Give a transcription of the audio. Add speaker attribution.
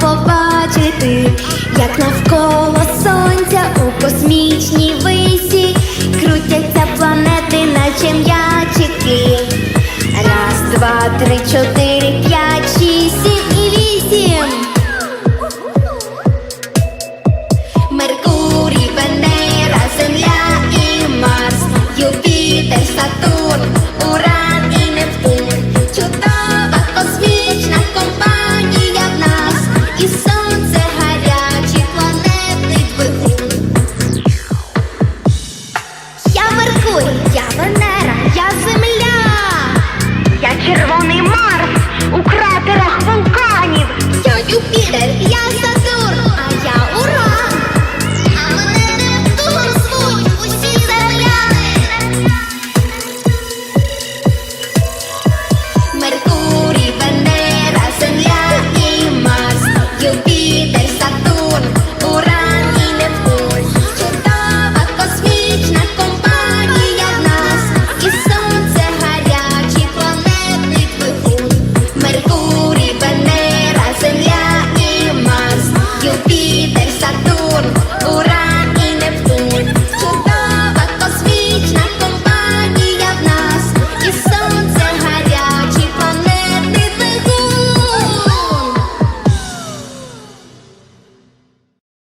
Speaker 1: побачити, як навколо сонця у космічній висі крутяться планети, наче м'ячики. Раз, два, три, чотири, п'ять, шість. boy.